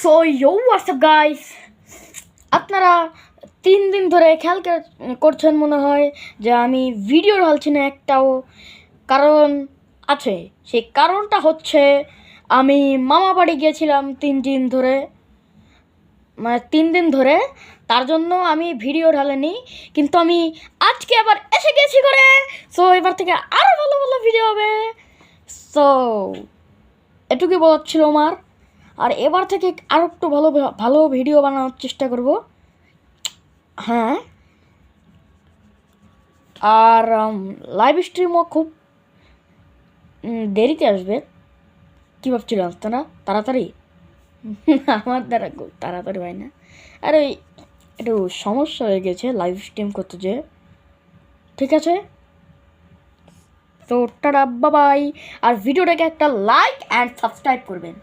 So you WhatsApp guys আপনারা তিন দিন ধরে খেয়াল করছেন মনে হয় যে আমি ভিডিও ঢালছি না একটাও। কারণ আছে। সেই কারণটা হচ্ছে আমি মামা বাড়ি গিয়েছিলাম তিন দিন ধরে। মানে তিন দিন ধরে। তার জন্য আমি ভিডিও ঢালিনি। কিন্তু আমি আজকে আবার এসে গেছি করে সো এবার থেকে আরও ভালো ভালো ভিডিও হবে। সো এটুকুই বলার ছিল আমার। আর এবার থেকে আরও একটু ভালো ভালো ভিডিও বানানোর চেষ্টা করব। হ্যাঁ। আর লাইভ স্ট্রিমও খুব দেরিতে আসবে। কী ভাবছিল আসতে না? তাড়াতাড়ি? আমার দ্বারা খুব তাড়াতাড়ি হয় না। আর ওই একটু সমস্যা হয়ে গেছে লাইভ স্ট্রিম করতে যে। ঠিক আছে? তো টাটা বাবাই আর ভিডিওটাকে একটা লাইক অ্যান্ড সাবস্ক্রাইব করবেন।